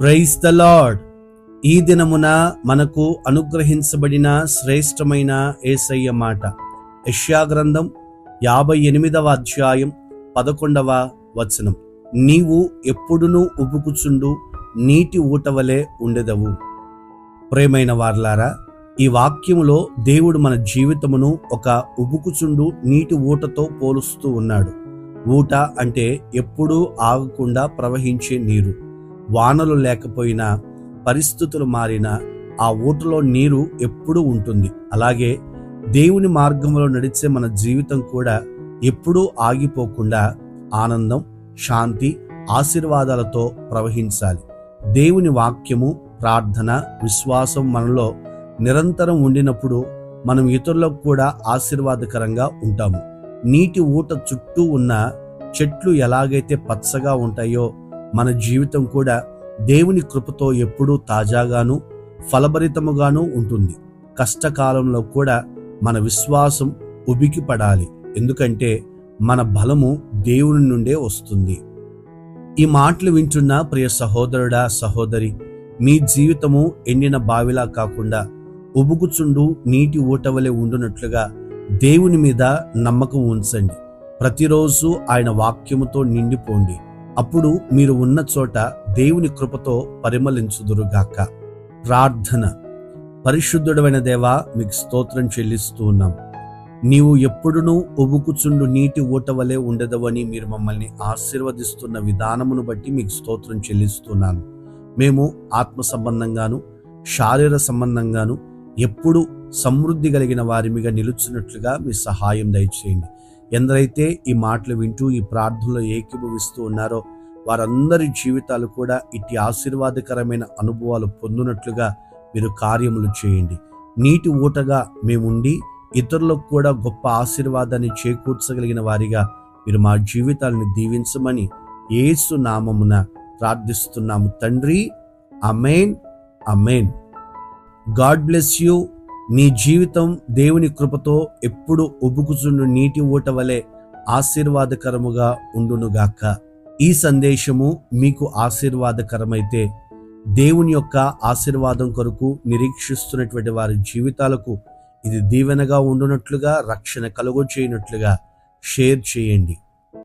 Praise the lord ఈ దినమున మనకు అనుగ్రహించబడిన శ్రేష్టమైన ఏసయ్య మాట. యెషయా గ్రంథం యాభై ఎనిమిదవ అధ్యాయం పదకొండవ వచనం. నీవు ఎప్పుడునూ ఉబుకుచుండు నీటి ఊటవలే ఉండెదవు. ప్రేమైన వార్లారా ఈ వాక్యంలో దేవుడు మన జీవితమును ఒక ఉబుకుచుండు నీటి ఊటతో పోలుస్తూ ఉన్నాడు. ఊట అంటే ఎప్పుడూ ఆగకుండా ప్రవహించే నీరు. వానలు లేకపోయినా పరిస్థితులు మారినా ఆ ఊటలో నీరు ఎప్పుడూ ఉంటుంది. అలాగే దేవుని మార్గంలో నడిచే మన జీవితం కూడా ఎప్పుడూ ఆగిపోకుండా ఆనందం శాంతి ఆశీర్వాదాలతో ప్రవహించాలి. దేవుని వాక్యము ప్రార్థన విశ్వాసం మనలో నిరంతరం ఉండినప్పుడు మనం ఇతరులకు కూడా ఆశీర్వాదకరంగా ఉంటాము. నీటి ఊట చుట్టూ ఉన్న చెట్లు ఎలాగైతే పచ్చగా ఉంటాయో మన జీవితం కూడా దేవుని కృపతో ఎప్పుడూ తాజాగాను ఫలభరితముగాను ఉంటుంది. కష్టకాలంలో కూడా మన విశ్వాసం ఉబికిపడాలి. ఎందుకంటే మన బలము దేవుని నుండే వస్తుంది. ఈ మాటలు వింటున్న ప్రియ సహోదరుడా సహోదరి మీ జీవితము ఎండిన బావిలా కాకుండా ఉబుకుచుండు నీటి ఊటవలే ఉండునట్లుగా దేవుని మీద నమ్మకం ఉంచండి. ప్రతిరోజు ఆయన వాక్యముతో నిండిపోండి. అప్పుడు మీరు ఉన్న చోట దేవుని కృపతో పరిమళించుదురుగాక. ప్రార్థన. పరిశుద్ధుడమైన దేవా మీకు స్తోత్రం చెల్లిస్తూ ఉన్నాం. నీవు ఎప్పుడునూ ఉబుకుచుండు నీటి ఊట వలె ఉండదవని మీరు మమ్మల్ని ఆశీర్వదిస్తున్న విధానమును బట్టి మీకు స్తోత్రం చెల్లిస్తున్నాను. మేము ఆత్మ సంబంధంగాను శారీర సంబంధంగాను ఎప్పుడు సమృద్ధి కలిగిన వారిమిగా నిలుచున్నట్లుగా మీ సహాయం దయచేయండి. ఎందరైతే ఈ మాటలు వింటూ ఈ ప్రార్థనలో ఏకీభవిస్తూ ఉన్నారో వారందరి జీవితాలు కూడా ఇట్టి ఆశీర్వాదకరమైన అనుభవాలు పొందినట్లుగా మీరు కార్యములు చేయండి. నీటి ఊటగా మేముండి ఇతరులకు కూడా గొప్ప ఆశీర్వాదాన్ని చేకూర్చగలిగిన వారిగా మీరు మా జీవితాలను దీవించమని ఏసు నామమున ప్రార్థిస్తున్నాము. తండ్రి amen amen god bless you. నీ జీవితం దేవుని కృపతో ఎప్పుడు ఉబుకుచుండు నీటి ఊట వలె ఆశీర్వాదకరముగా ఉండునుగాక. ఈ సందేశము మీకు ఆశీర్వాదకరమైతే దేవుని యొక్క ఆశీర్వాదం కొరకు నిరీక్షిస్తున్నటువంటి వారి జీవితాలకు ఇది దీవెనగా ఉండునట్లుగా రక్షణ కలుగు చేయనట్లుగా షేర్ చేయండి.